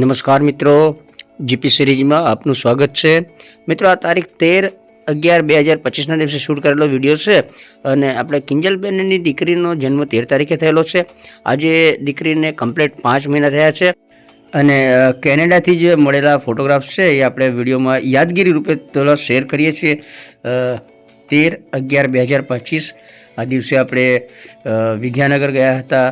નમસ્કાર મિત્રો. જીપી સિરીઝમાં આપનું સ્વાગત છે. મિત્રો, આ તારીખ તેર અગિયાર બે હજાર પચીસના દિવસે શૂટ કરેલો વીડિયો છે અને આપણે કિંજલબેનની દીકરીનો જન્મ તેર તારીખે થયેલો છે. આજે દીકરીને કમ્પ્લીટ પાંચ મહિના થયા છે અને કેનેડાથી જે મળેલા ફોટોગ્રાફ્સ છે એ આપણે વિડીયોમાં યાદગીરી રૂપે થોડા શેર કરીએ છીએ. તેર અગિયાર બે હજાર પચીસ, આ દિવસે આપણે વિદ્યાનગર ગયા હતા.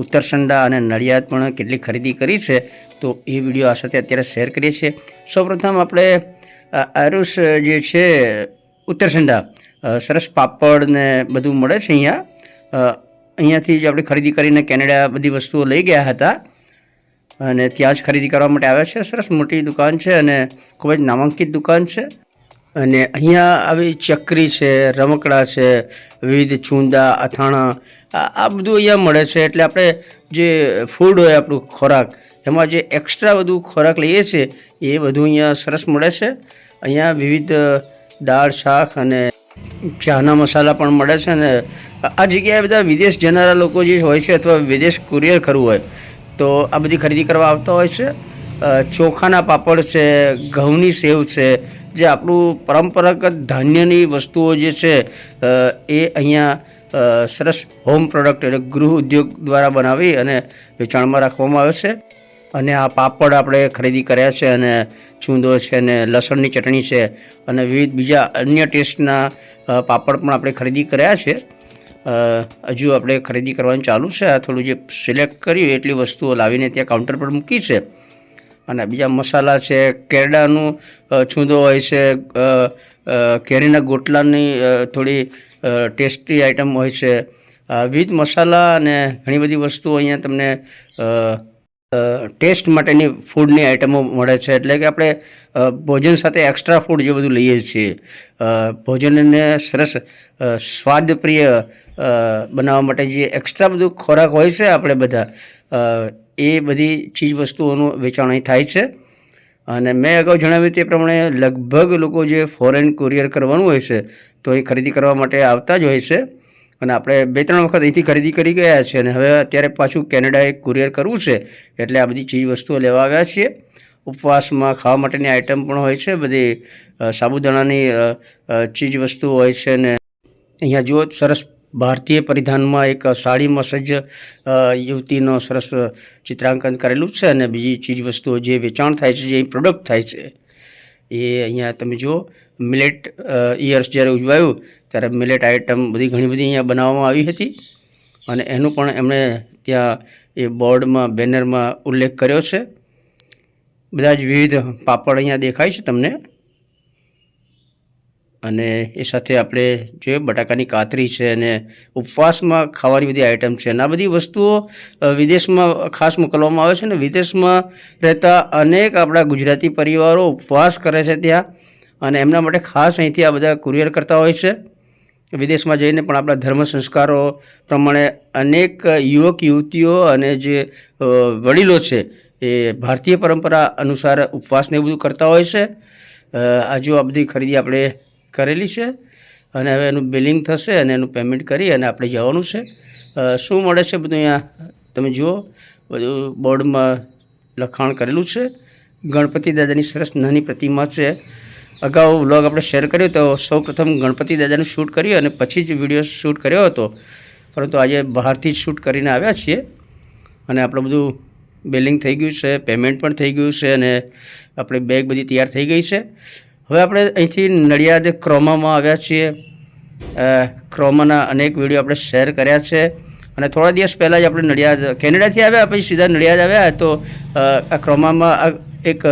ઉત્તરસંડા અને નડિયાદ પણ કેટલી ખરીદી કરી છે. તો એ વીડિયો આ સાથે અત્યારે શેર કરીએ છીએ. સૌપ્રથમ આપણે આરુષ જે છે ઉત્તરસંડા સરસ પાપડ ને બધું મળે છે અહીંયા. અહીંયાથી જ આપણે ખરીદી કરીને કેનેડા બધી વસ્તુઓ લઈ ગયા હતા. અને ત્યાં જ ખરીદી કરવા માટે આવ્યા છે. સરસ મોટી દુકાન છે અને ખૂબ જ નામાંકિત દુકાન છે. અને અહીંયા આવી ચકરી છે, રમકડા છે, વિવિધ ચૂંદા અથાણા, આ બધું અહીંયા મળે છે. એટલે આપણે જે ફૂડ હોય આપણું ખોરાક એમાં જે એક્સ્ટ્રા બધું ખોરાક લઈએ છીએ, એ બધું અહીંયા સરસ મળે છે. અહીંયા વિવિધ દાળ, શાક અને ચાના મસાલા પણ મળે છે અને આ જગ્યાએ બધા વિદેશ જનારા લોકો જે હોય છે અથવા વિદેશ કુરિયર કરવું હોય, તો આ બધી ખરીદી કરવા આવતા હોય છે. ચોખાના પાપડ છે, ઘઉંની સેવ છે, જે આપણું પરંપરાગત ધાન્યની વસ્તુઓ જે છે એ અહીંયા સરસ હોમ પ્રોડક્ટ એટલે ગૃહ ઉદ્યોગ દ્વારા બનાવી અને વેચાણમાં રાખવામાં આવે છે. અને આ પાપડ આપણે ખરીદી કર્યા છે અને ચૂંદો છે અને લસણની ચટણી છે અને વિવિધ બીજા અન્ય ટેસ્ટના પાપડ પણ આપણે ખરીદી કર્યા છે. હજુ આપણે ખરીદી કરવાનું ચાલુ છે. આ થોડું જે સિલેક્ટ કર્યું એટલી વસ્તુઓ લાવીને ત્યાં કાઉન્ટર પર મૂકી છે. અને બીજા મસાલા છે, કેરડાનું છૂંદો હોય છે કેરીના ગોટલાની થોડી ટેસ્ટી આઈટમ હોય છે. વિવિધ મસાલા અને ઘણી બધી વસ્તુઓ અહીંયા તમને ટેસ્ટ માટેની ફૂડની આઇટમો મળે છે. એટલે કે આપણે ભોજન સાથે એક્સ્ટ્રા ફૂડ જે બધું લઈએ છીએ ભોજનને સરસ સ્વાદપ્રિય બનાવવા માટે જે એક્સ્ટ્રા બધું ખોરાક હોય છે આપણે બધા એ બધી ચીજ વસ્તુઓનું વેચાણ અહીં થાય છે. અને મેં અગાઉ જણાવ્યું તે પ્રમાણે લગભગ લોકો જે ફોરેન કુરિયર કરવાનું હોય છે, તો એ ખરીદી કરવા માટે આવતા જ હોય છે. અને આપણે બે ત્રણ વખત અહીંથી ખરીદી કરી ગયા છે અને હવે અત્યારે પાછું કેનેડાએ કુરિયર કરવું છે એટલે આ બધી ચીજ વસ્તુઓ લેવા આવ્યા છીએ. ઉપવાસમાં ખાવા માટેની આઇટમ પણ હોય છે બધી સાબુદાણાની અ, અ, ચીજ વસ્તુઓ હોય છે અને અહીંયા જુઓ સરસ ભારતીય પરિધાનમાં એક સાડીમાં સજ્જ યુવતીનો સરસ ચિત્રાંકન કરેલું છે અને બીજી ચીજવસ્તુઓ જે વેચાણ થાય છે જે પ્રોડક્ટ થાય છે એ અહીંયા તમે જુઓ મિલેટ ઇયર્સ જ્યારે ઉજવાયું ત્યારે મિલેટ આઇટમ બધી ઘણી બધી અહીંયા બનાવવામાં આવી હતી. અને એનું પણ એમણે ત્યાં એ બોર્ડમાં, બેનરમાં ઉલ્લેખ કર્યો છે. બધા જ વિવિધ પાપડ અહીંયા દેખાય છે તમને. અને એ સાથે આપણે જોઈએ બટાકાની કાતરી છે અને ઉપવાસમાં ખાવાની બધી આઇટમ છે અને આ બધી વસ્તુઓ વિદેશમાં ખાસ મોકલવામાં આવે છે ને વિદેશમાં રહેતા અનેક આપણા ગુજરાતી પરિવારો ઉપવાસ કરે છે ત્યાં. અને એમના માટે ખાસ અહીંથી આ બધા કુરિયર કરતા હોય છે. વિદેશમાં જઈને પણ આપણા ધર્મ સંસ્કારો પ્રમાણે અનેક યુવક, યુવતીઓ અને જે વડીલો છે, એ ભારતીય પરંપરા અનુસાર ઉપવાસને એવું બધું કરતા હોય છે. આજુ આ બધી ખરીદી આપણે કરેલી છે અને હવે એનું બિલિંગ થશે અને એનું પેમેન્ટ કરી અને આપણે જવાનું છે. શું મળે છે બધું અહીંયા? તમે જુઓ, બધું બોર્ડમાં લખાણ કરેલું છે. ગણપતિ દાદાની સરસ નાની પ્રતિમા છે. અગાઉ વ્લોગ આપણે શેર કર્યો તો સૌ પ્રથમ ગણપતિ દાદાનું શૂટ કર્યું અને પછી જ વીડિયો શૂટ કર્યો હતો. પરંતુ આજે બહારથી જ શૂટ કરીને આવ્યા છીએ અને આપણું બધું બિલિંગ થઈ ગયું છે પેમેન્ટ પણ થઈ ગયું છે અને આપણી બેગ બધી તૈયાર થઈ ગઈ છે. હવે આપણે અહીંથી નડિયાદ ક્રોમામાં આવ્યા છીએ. ક્રોમાના અનેક વીડિયો આપણે શેર કર્યા છે અને થોડા દિવસ પહેલાં જ આપણે નડિયાદ, કેનેડાથી આવ્યા, પછી સીધા નડિયાદ આવ્યા તો આ ક્રોમામાં એક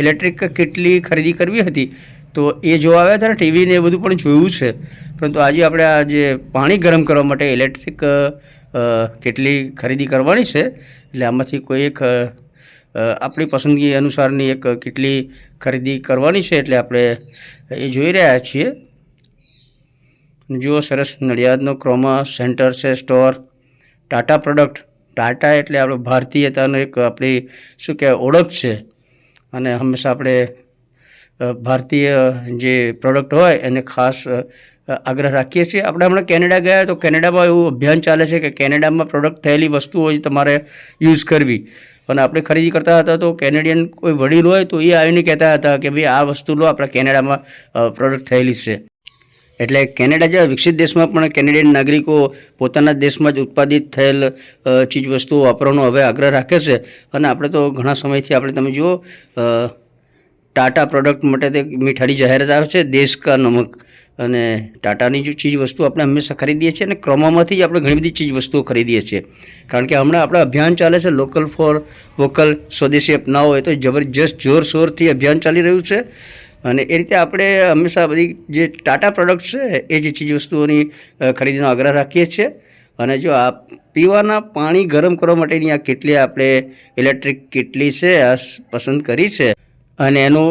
ઇલેક્ટ્રિક કેટલી ખરીદી કરવી હતી. તો એ જોવા આવ્યા હતા ટીવીને એ બધું પણ જોયું છે. પરંતુ આજે આપણે આ જે પાણી ગરમ કરવા માટે ઇલેક્ટ્રિક કેટલી ખરીદી કરવાની છે, એટલે આમાંથી કોઈ એક આપણી પસંદગી અનુસારની એક કેટલી ખરીદી કરવાની છે એટલે આપણે એ જોઈ રહ્યા છીએ. જુઓ સરસ નડિયાદનો ક્રોમા સેન્ટર છે, સ્ટોર, ટાટા પ્રોડક્ટ. ટાટા એટલે આપણે ભારતીયતાનો એક આપણી શું કહેવાય, ઓળખ છે. અને હંમેશા આપણે ભારતીય જે પ્રોડક્ટ હોય એને ખાસ આગ્રહ રાખીએ છીએ. આપણે હમણાં કેનેડા ગયા તો કેનેડામાં એવું અભિયાન ચાલે છે કે કેનેડામાં પ્રોડક્ટ થયેલી વસ્તુઓ જ તમારે યુઝ કરવી. અને આપણે ખરીદી કરતા હતા તો કેનેડિયન કોઈ વડીલ હોય તો એ આવીને કહેતા હતા કે ભાઈ, આ વસ્તુ લો, આપણા કેનેડામાં પ્રોડક્ટ થયેલી છે. એટલે કેનેડા જેવા વિકસિત દેશમાં પણ કેનેડિયન નાગરિકો પોતાના દેશમાં જ ઉત્પાદિત થયેલ ચીજ ચીજવસ્તુઓ વાપરવાનો હવે આગ્રહ રાખે છે. અને આપણે તો ઘણા સમયથી, આપણે તમે જુઓ ટાટા પ્રોડક્ટ માટે તે મીઠાડી જાહેરાત આવે છે દેશ કા નમક અને ટાટાની જે ચીજ વસ્તુ આપણે હંમેશા ખરીદીએ છીએ અને ક્રોમામાંથી જ આપણે ઘણી બધી ચીજ વસ્તુઓ ખરીદીએ છીએ. કારણ કે હમણાં આપણે અભિયાન ચાલે છે લોકલ ફોર વોકલ સ્વદેશી અપનાવો એ તો જબરજસ્ત જોરશોરથી અભિયાન ચાલી રહ્યું છે. અને એ રીતે આપણે હંમેશા બધી જે ટાટા પ્રોડક્ટ છે, એ જે ચીજ વસ્તુઓની ખરીદીનો આગ્રહ રાખીએ છીએ. અને જો આ પીવાના પાણી ગરમ કરવા માટેની આ કેટલી આપણે ઇલેક્ટ્રિક કેટલી છે, આ પસંદ કરી છે અને એનું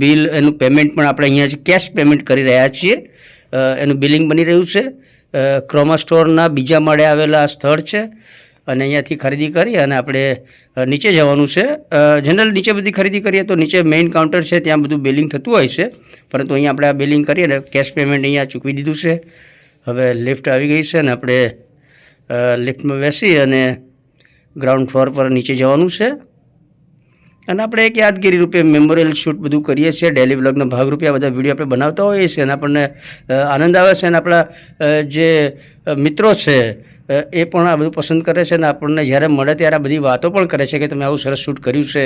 બિલ, એનું પેમેન્ટ પણ આપણે અહીંયા જ કેશ પેમેન્ટ કરી રહ્યા છીએ. એનું બિલિંગ બની રહ્યું છે. ક્રોમા સ્ટોરના બીજા માળે આવેલા સ્થળ છે. અને અહીંયાથી ખરીદી કરી અને આપણે નીચે જવાનું છે. જનરલ નીચે બધી ખરીદી કરીએ તો નીચે મેઇન કાઉન્ટર છે, ત્યાં બધું બિલિંગ થતું હોય છે. પરંતુ અહીંયા આપણે આ બિલિંગ કરીએ અને કેશ પેમેન્ટ અહીંયા ચૂકવી દીધું છે. હવે લિફ્ટ આવી ગઈ છે અને આપણે લિફ્ટમાં બેસી અને ગ્રાઉન્ડ ફ્લોર પર નીચે જવાનું છે. અને આપણે એક યાદગીરી રૂપે મેમોરિયલ શૂટ બધું કરીએ છીએ. ડેલી વ્લોગના ભાગરૂપે આ બધા વીડિયો આપણે બનાવતા હોઈએ છીએ અને આપણને આનંદ આવે છે અને આપણા જે મિત્રો છે એ પણ આ બધું પસંદ કરે છે અને આપણને જ્યારે મળે ત્યારે આ બધી વાતો પણ કરે છે કે તમે આવું સરસ શૂટ કર્યું છે.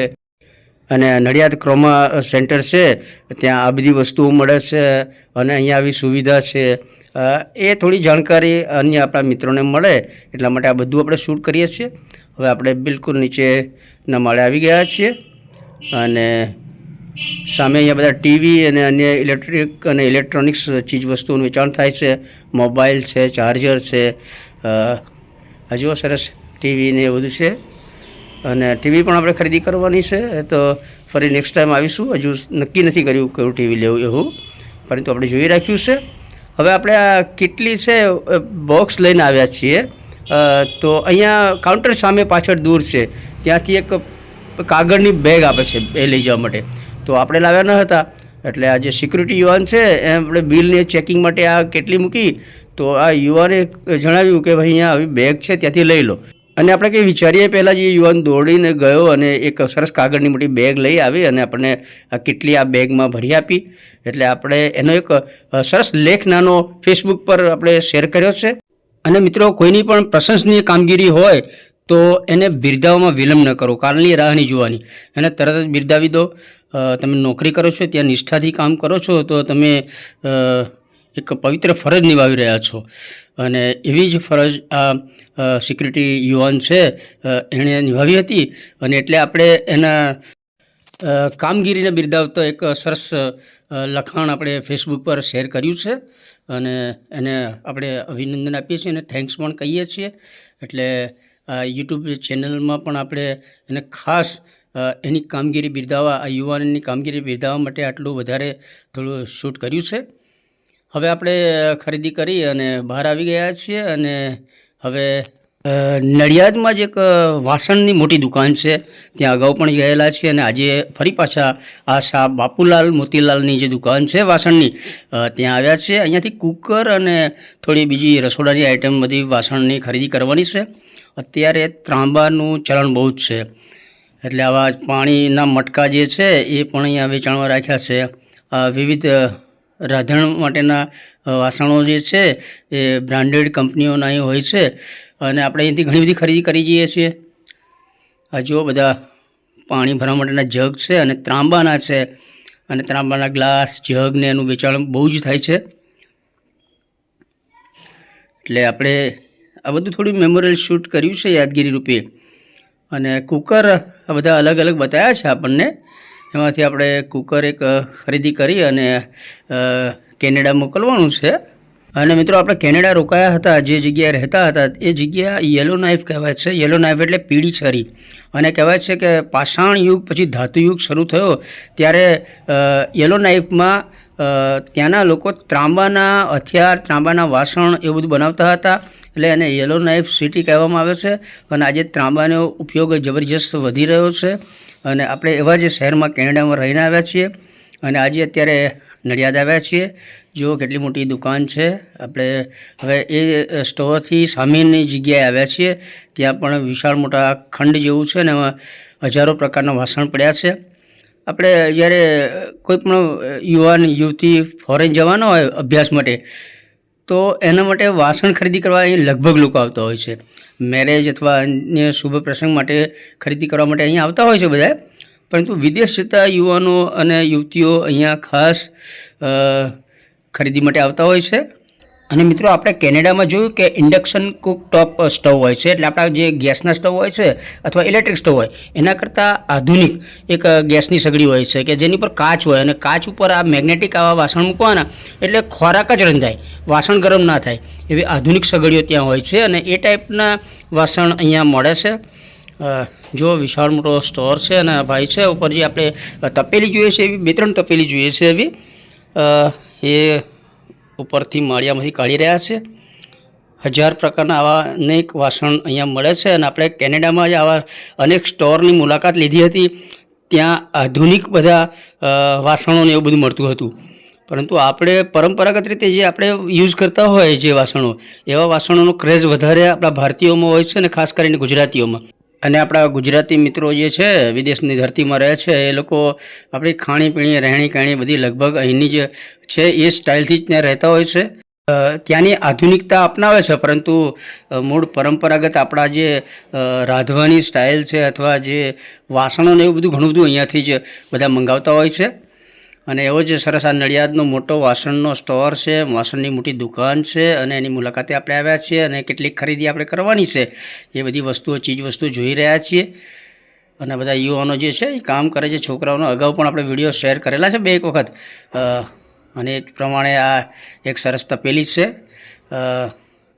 અને નડિયાદ ક્રોમા સેન્ટર છે, ત્યાં આ બધી વસ્તુઓ મળે છે અને અહીંયા આવી સુવિધા છે. એ થોડી જાણકારી અન્ય આપણા મિત્રોને મળે એટલા માટે આ બધું આપણે શૂટ કરીએ છીએ. હવે આપણે બિલકુલ નીચેના માળે આવી ગયા છીએ. અને સામે અહીંયા બધા ટીવી અને અન્ય ઇલેક્ટ્રિક અને ઇલેક્ટ્રોનિક્સ ચીજ વસ્તુઓનું વેચાણ થાય છે. મોબાઈલ છે, ચાર્જર છે હજુ સરસ ટીવી ને એ બધું છે. અને ટીવી પણ આપણે ખરીદી કરવાની છે. તો ફરી નેક્સ્ટ ટાઈમ આવીશું. હજુ નક્કી નથી કર્યું કયું ટીવી લેવું એવું. પરંતુ આપણે જોઈ રાખ્યું છે. હવે આપણે આ કેટલી છે બોક્સ લઈને આવ્યા છીએ. તો અહીંયા કાઉન્ટર સામે પાછળ દૂર છે. ત્યાંથી એક કાગળની બેગ આપે છે એ લઈ જવા માટે. તો આપણે લાવ્યા ન હતા. એટલે આ જે સિક્યુરિટી યુવાન છે એ આપણે બિલને ચેકિંગ માટે આ કેટલી મૂકી? તો આ યુવાને જણાવ્યું કે ભાઈ, અહીંયા આવી બેગ છે, ત્યાંથી લઈ લો. અને આપણે કંઈ વિચારીએ પહેલાં જે યુવાન દોડીને ગયો અને એક સરસ કાગળની મોટી બેગ લઈ આવી અને આપણને આ કેટલી આ બેગમાં ભરી આપી. એટલે આપણે એનો એક સરસ લેખ નાનો ફેસબુક પર આપણે શેર કર્યો છે. અને મિત્રો, કોઈની પણ પ્રશંસનીય કામગીરી હોય તો એને બિરદાવવામાં વિલંબ ન કરો. કારણની રાહ નહીં જોવાની. એને તરત જ બિરદાવી દો. તમે નોકરી કરો છો, ત્યાં નિષ્ઠાથી કામ કરો છો, તો તમે એક પવિત્ર ફરજ નિભાવી રહ્યા છો. અને એવી જ ફરજ આ સિક્યુરિટી યુવાન છે એણે નિભાવી હતી. અને એટલે આપણે એના કામગીરીને બિરદાવતો એક સરસ લખાણ આપણે ફેસબુક પર શેર કર્યું છે. અને એને આપણે અભિનંદન આપીએ છીએ અને થેન્ક્સ પણ કહીએ છીએ. એટલે યુટ્યુબ ચેનલમાં પણ આપણે એને ખાસ એની કામગીરી બિરદાવવા, આ યુવાનની કામગીરી બિરદાવવા માટે આટલું વધારે થોડું શૂટ કર્યું છે. હવે આપણે ખરીદી કરી અને બહાર આવી ગયા છીએ અને હવે નડિયાદમાં જ એક વાસણની મોટી દુકાન છે. ત્યાં અગાઉ પણ ગયેલા છીએ અને આજે ફરી પાછા આ શાહ બાપુલાલ મોતીલાલની જે દુકાન છે વાસણની ત્યાં આવ્યા છે અહીંયાથી કુકર અને થોડી બીજી રસોડાની આઇટમ બધી વાસણની ખરીદી કરવાની છે. અત્યારે ત્રાંબાનું ચલણ બહુ જ છે. એટલે આવા પાણીના મટકા જે છે, એ પણ અહીંયા વેચાણમાં રાખ્યા છે. વિવિધ રાંધણ માટેના વાસણો જે છે, એ બ્રાન્ડેડ કંપનીઓના અહીં હોય છે. અને આપણે અહીંથી ઘણી બધી ખરીદી કરી જઈએ છીએ. આ જુઓ બધા પાણી ભરવા માટેના જગ છે અને ત્રાંબાના છે. અને ત્રાંબાના ગ્લાસ, જગ ને એનું વેચાણ બહુ જ થાય છે. એટલે આપણે આ બધું થોડું મેમોરિયલ શૂટ કર્યું છે યાદગીરી રૂપે. અને કુકર આ બધા અલગ અલગ બતાવ્યા છે આપણને. એમાંથી આપણે કુકર એક ખરીદી કરી અને કેનેડા મોકલવાનું છે. અને મિત્રો આપણે કેનેડા રોકાયા હતા, જે જગ્યાએ રહેતા હતા, એ જગ્યા યલો નાઇફ કહેવાય છે. યલો નાઇફ એટલે પીળી છરી. અને કહેવાય છે કે પાષાણ યુગ પછી ધાતુ યુગ શરૂ થયો ત્યારે યલો નાઇફમાં ત્યાંના લોકો ત્રાંબાના હથિયાર, ત્રાંબાના વાસણ એવું બધું બનાવતા હતા. એટલે એને યલો નાઇફ સિટી કહેવામાં આવે છે. અને આજે ત્રાંબાનો ઉપયોગ જબરજસ્ત વધી રહ્યો છે. અને આપણે એવા જ શહેરમાં કેનેડામાં રહીને આવ્યા છીએ. અને આજે અત્યારે નડિયાદ આવ્યા છીએ. જુઓ કેટલી મોટી દુકાન છે. આપણે હવે એ સ્ટોરથી સામેની જગ્યાએ આવ્યા છીએ. ત્યાં પણ વિશાળ મોટા ખંડ જેવું છે અને એમાં હજારો પ્રકારના વાસણ પડ્યા છે. આપણે જ્યારે કોઈ પણ યુવાન, યુવતી ફોરેન જવાનો હોય અભ્યાસ માટે તો એના માટે વાસણ ખરીદી કરવા અહીં લગભગ લોકો આવતા હોય છે. મેરેજ અથવા અન્ય શુભ પ્રસંગ માટે ખરીદી કરવા માટે અહીં આવતા હોય છે બધા પરંતુ વિદેશ જતા યુવાનો અને યુવતીઓ અહીંયા ખાસ ખરીદી માટે આવતા હોય છે. અને મિત્રો આપણે કેનેડામાં જોયું કે ઇન્ડક્શન કુક ટોપ સ્ટવ હોય છે. એટલે આપણા જે ગેસના સ્ટવ હોય છે અથવા ઇલેક્ટ્રિક સ્ટવ હોય, એના કરતાં આધુનિક એક ગેસની સગડી હોય છે કે જેની પર કાચ હોય અને કાચ ઉપર આ મેગ્નેટિક આવા વાસણ મૂકવાના એટલે ખોરાક જ રંધાય. વાસણ ગરમ ના થાય એવી આધુનિક સગડીઓ ત્યાં હોય છે અને એ ટાઈપના વાસણ અહીંયા મળે છે. જો વિશાળ મોટો સ્ટોર છે અને ભાઈ છે, ઉપર જે આપણે તપેલી જોઈએ છે એવી, બે ત્રણ તપેલી જોઈએ છે એવી. એ ઉપરથી માળિયામાંથી કાઢી રહ્યા છે. હજાર પ્રકારના આવા અનેક વાસણ અહીંયા મળે છે અને આપણે કેનેડામાં જ આવા અનેક સ્ટોરની મુલાકાત લીધી હતી. ત્યાં આધુનિક બધા વાસણોને એવું બધું મળતું હતું. પરંતુ આપણે પરંપરાગત રીતે જે આપણે યુઝ કરતા હોય જે વાસણો, એવા વાસણોનો ક્રેઝ વધારે આપણા ભારતીયોમાં હોય છે અને ખાસ કરીને ગુજરાતીઓમાં. અને આપણા ગુજરાતી મિત્રો જે છે, વિદેશની ધરતીમાં રહે છે, એ લોકો આપણી ખાણીપીણી રહેણી કહેણી બધી લગભગ અહીંની જે છે, એ સ્ટાઇલથી જ ત્યાં રહેતા હોય છે. ત્યાંની આધુનિકતા અપનાવે છે, પરંતુ મૂળ પરંપરાગત આપણા જે રાંધવાની સ્ટાઇલ છે, અથવા જે વાસણોને એવું બધું ઘણું બધું અહીંયાથી જ બધા મંગાવતા હોય છે. અને એવો જ સરસ આ નડિયાદનો મોટો વાસણનો સ્ટોર છે, વાસણની મોટી દુકાન છે અને એની મુલાકાતે આપણે આવ્યા છીએ અને કેટલીક ખરીદી આપણે કરવાની છે. એ બધી વસ્તુઓ ચીજવસ્તુઓ જોઈ રહ્યા છીએ. અને બધા યુવાનો જે છે, એ કામ કરે છે, છોકરાઓનો અગાઉ પણ આપણે વીડિયો શેર કરેલા છે બે એક વખત અને એ પ્રમાણે આ એક સરસ તપેલી છે.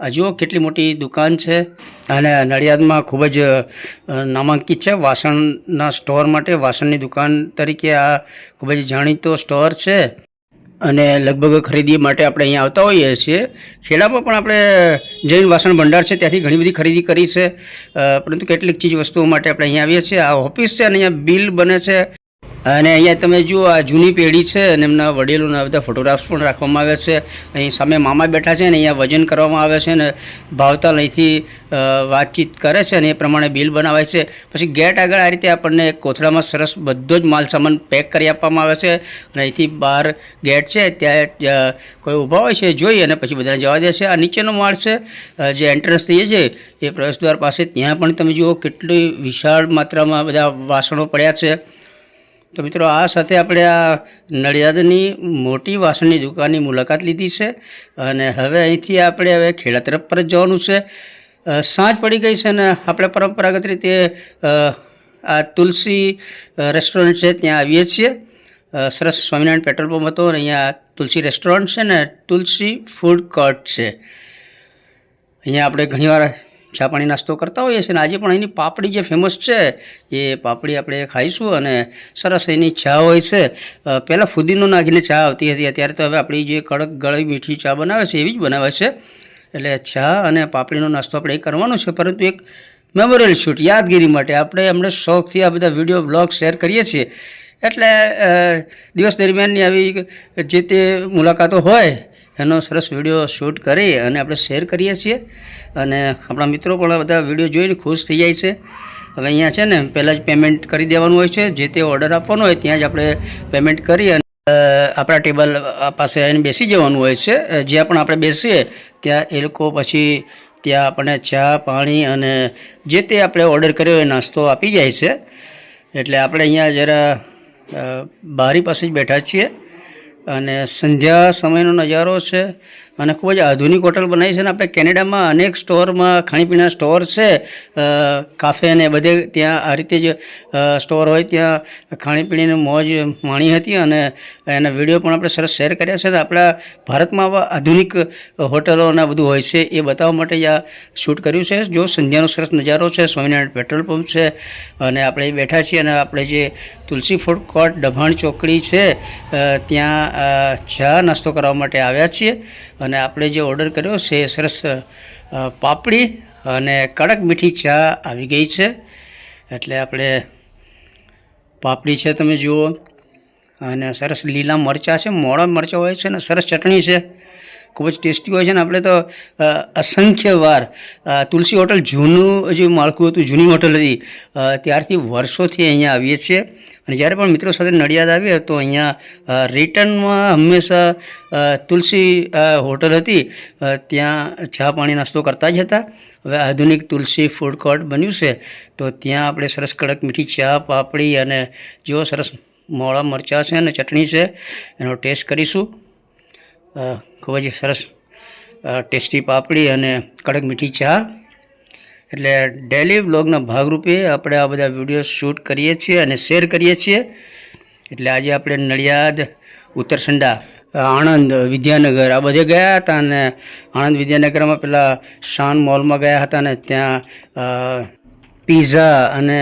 જુઓ કેટલી મોટી દુકાન છે? અને નડિયાદમાં ખૂબ જ નામાંકિત છે. વાસણના સ્ટોર માટે વાસણની દુકાન તરીકે આ ખૂબ જ જાણીતો સ્ટોર છે. અને લગભગ ખરીદી માટે આપણે અહીંયા આવતા હોઈએ છીએ. ખેડામાં પણ આપણે જૈન વાસણ ભંડાર છે, ત્યાંથી ઘણી બધી ખરીદી કરી છે. પરંતુ કેટલીક ચીજ વસ્તુઓ માટે આપણે અહીંયા આવીએ છીએ. આ ઓફિસ છે અને અહીંયા બિલ બને છે. અને અહીંયા તમે જુઓ, આ જૂની પેઢી છે અને એમના વડીલોના બધા ફોટોગ્રાફ્સ પણ રાખવામાં આવ્યા છે. અહીં સામે મામા બેઠા છે ને અહીંયા વજન કરવામાં આવે છે ને ભાવતાલ અહીંથી વાતચીત કરે છે અને એ પ્રમાણે બિલ બનાવાય છે. પછી ગેટ આગળ આ રીતે આપણને કોથળામાં સરસ બધો જ માલ સામાન પેક કરી આપવામાં આવે છે અને અહીંથી બહાર ગેટ છે, ત્યાં કોઈ ઊભા હોય છે, જોઈ અને પછી બધાને જવા દે છે. આ નીચેનો માળ છે જે એન્ટ્રન્સ થઈએ છે, એ પ્રવેશદ્વાર પાસે ત્યાં પણ તમે જુઓ કેટલી વિશાળ માત્રામાં બધા વાસણો પડ્યા છે. તો મિત્રો, આ સાથે આપણે આ નડિયાદની મોટી વાસણની દુકાનની મુલાકાત લીધી છે અને હવે અહીંથી આપણે હવે ખેડા તરફ પર જવાનું છે. સાંજ પડી ગઈ છે ને આપણે પરંપરાગત રીતે આ તુલસી રેસ્ટોરન્ટ છે ત્યાં આવીએ છીએ. સરસ સ્વામિનારાયણ પેટ્રોલ પંપ હતો અને અહીંયા તુલસી રેસ્ટોરન્ટ છે ને તુલસી ફૂડ કોર્ટ છે. અહીંયા આપણે ઘણીવાર ચા પાણી નાસ્તો કરતા હોઈએ છીએ અને આજે પણ અહીંની પાપડી જે ફેમસ છે, એ પાપડી આપણે ખાઈશું અને સરસ એની ચા હોય છે. પહેલાં ફુદીનો નાખીને ચા આવતી હતી, અત્યારે તો હવે આપણી જે કડક ગળી મીઠી ચા બનાવે છે, એવી જ બનાવે છે. એટલે ચા અને પાપડીનો નાસ્તો આપણે એ કરવાનો છે, પરંતુ એક મેમોરિયલ શૂટ યાદગીરી માટે આપણે હમણાં શોખથી આ બધા વીડિયો બ્લોગ શેર કરીએ છીએ. એટલે દિવસ દરમિયાનની આવી જે તે મુલાકાતો હોય એનો સરસ વીડિયો શૂટ કરી અને આપણે શેર કરીએ છીએ. અને આપણા મિત્રો પણ બધા વીડિયો જોઈને ખુશ થઈ જાય છે. હવે અહીંયા છે ને, પહેલાં જ પેમેન્ટ કરી દેવાનું હોય છે. જે તે ઓર્ડર આપવાનો હોય ત્યાં જ આપણે પેમેન્ટ કરી અને આપણા ટેબલ પાસે આવીને બેસી જવાનું હોય છે. જ્યાં પણ આપણે બેસીએ, ત્યાં એ લોકો પછી ત્યાં આપણને ચા, પાણી અને જે તે આપણે ઓર્ડર કર્યો એ નાસ્તો આપી જાય છે. એટલે આપણે અહીંયા જરા બારી પાસે જ બેઠા છીએ. અને સંધ્યા સમયનો નજારો છે. અને ખૂબ જ આધુનિક હોટલ બનાવી છે અને આપણે કેનેડામાં અનેક સ્ટોરમાં ખાણીપીણા સ્ટોર છે. કાફે ને બધે ત્યાં આ રીતે જ સ્ટોર હોય ત્યાં ખાણીપીણીની મોજ માણી હતી અને એના વીડિયો પણ આપણે સરસ શેર કર્યા છે. અને આપણા ભારતમાં આવા આધુનિક હોટલો અને બધું હોય છે એ બતાવવા માટે આ શૂટ કર્યું છે. જો સંધ્યાનો સરસ નજારો છે, સ્વામિનારાયણ પેટ્રોલ પંપ છે અને આપણે બેઠા છીએ અને આપણે જે તુલસી ફૂડ કોર્ટ ડભાણ ચોકડી છે ત્યાં ચા નાસ્તો કરવા માટે આવ્યા છીએ. અને આપણે જે ઓર્ડર કર્યો છે એ સરસ પાપડી અને કડક મીઠી ચા આવી ગઈ છે. એટલે આપણે પાપડી છે તમે જુઓ. અને સરસ લીલા મરચાં છે મોડા મરચાં હોય છે અને સરસ ચટણી છે. ખૂબ જ ટેસ્ટી હોય છે ને આપણે તો અસંખ્ય વાર તુલસી હોટલ જૂનું જે માળખું હતું, જૂની હોટલ હતી ત્યારથી વર્ષોથી અહીંયા આવીએ છીએ. અને જ્યારે પણ મિત્રો સાથે નડિયાદ આવીએ તો અહીંયા રિટર્નમાં હંમેશા તુલસી હોટલ હતી. ત્યાં ચા પાણી નાસ્તો કરતા જ હતા. હવે આધુનિક તુલસી ફૂડ કોર્ટ બન્યું છે. તો ત્યાં આપણે સરસ કડક મીઠી ચા, પાપડી અને જેવો સરસ મોળા મરચાં છે અને ચટણી છે. એનો ટેસ્ટ કરીશું. ખૂબ જ સરસ ટેસ્ટી પાપડી અને કડક મીઠી ચા. એટલે ડેલી બ્લોગના ભાગરૂપે આપણે આ બધા વીડિયો શૂટ કરીએ છીએ અને શેર કરીએ છીએ. એટલે આજે આપણે નડિયાદ, ઉત્તરસંડા, આણંદ, વિદ્યાનગર આ બધે ગયા હતા અને આણંદ વિદ્યાનગરમાં પેલા શાન મોલમાં ગયા હતા અને ત્યાં પીઝા અને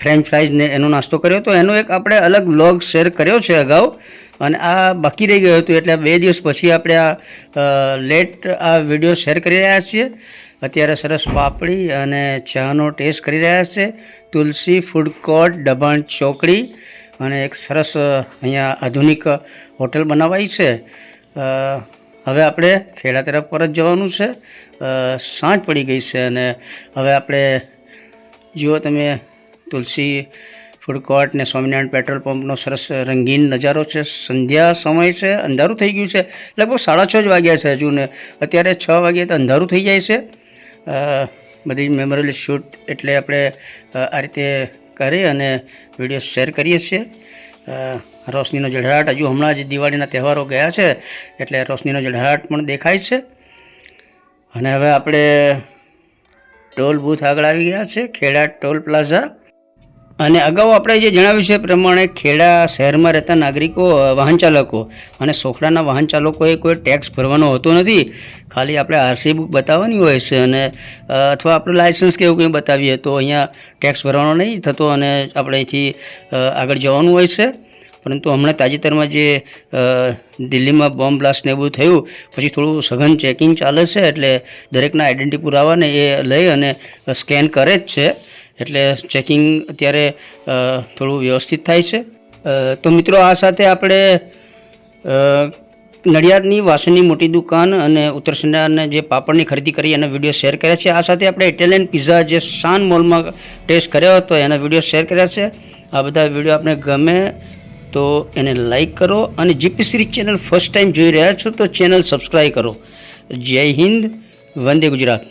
ફ્રેન્ચ ફ્રાઈઝને એનો નાસ્તો કર્યો. તો એનો એક આપણે અલગ વ્લોગ શેર કર્યો છે અગાઉ. અને આ બાકી રહી ગયું હતું એટલે બે દિવસ પછી આપણે આ લેટ આ વીડિયો શેર કરી રહ્યા છીએ. અત્યારે સરસ પાપડી અને ચાનો ટેસ્ટ કરી રહ્યા છે. તુલસી, ફૂડ કોર્ટ, દબાણ ચોકડી અને એક સરસ અહીંયા આધુનિક હોટલ બનાવાઈ છે. હવે આપણે ખેડા તરફ પરત જવાનું છે. સાંજ પડી ગઈ છે અને હવે આપણે, જુઓ તમે, તુલસી ફૂડ કોર્ટ ને સ્વામિનારાયણ પેટ્રોલ પંપનો સરસ રંગીન નજારો છે. સંધ્યા સમય છે, અંધારું થઈ ગયું છે. લગભગ સાડા છ જ વાગ્યા છે હજુ ને અત્યારે છ વાગ્યે તો અંધારું થઈ જાય છે. બધી મેમોરિયલ શૂટ એટલે આપણે આ રીતે કરી અને વીડિયો શેર કરીએ છીએ. રોશનીનો ઝળહળાટ હજુ હમણાં જ દિવાળીના તહેવારો ગયા છે, એટલે રોશનીનો ઝળહળાટ પણ દેખાય છે. અને હવે આપણે ટોલ બૂથ આગળ આવી ગયા છે, ખેડા ટોલ પ્લાઝા. અને અગાઉ આપણે જે જણાવ્યું છે પ્રમાણે ખેડા શહેરમાં રહેતા નાગરિકો, વાહન ચાલકો અને સોખડાના વાહન ચાલકોએ કોઈ ટેક્સ ભરવાનો હોતો નથી. ખાલી આપણે આરસી બુક બતાવવાની હોય છે અને અથવા આપણે લાઇસન્સ કે એવું કંઈ બતાવીએ તો અહીંયા ટેક્સ ભરવાનો નહીં થતો અને આપણે અહીંથી આગળ જવાનું હોય છે. પરંતુ હમણાં તાજેતરમાં જે દિલ્હીમાં બોમ્બ બ્લાસ્ટ ને એવું થયું, પછી થોડું સઘન ચેકિંગ ચાલે છે એટલે દરેકના આઈડેન્ટિટી પુરાવાને એ લઈ અને સ્કેન કરે જ છે. એટલે ચેકિંગ અત્યારે થોડું વ્યવસ્થિત થાય છે. તો મિત્રો આ સાથે આપણે નડિયાદની વાસણની મોટી દુકાન અને ઉત્તરસંડાને જે પાપડની ખરીદી કરી એના વીડિયો શેર કર્યા છે. આ સાથે આપણે ઇટાલિયન પિઝા જે શાન મોલમાં ટેસ્ટ કર્યો હતો, એના વીડિયો શેર કર્યા છે. આ બધા વીડિયો આપણે ગમે તો એને લાઈક કરો અને GP series channel first time જોઈ રહ્યા છો તો ચેનલ સબસ્ક્રાઈબ કરો. જય હિન્દ, વંદે ગુજરાત.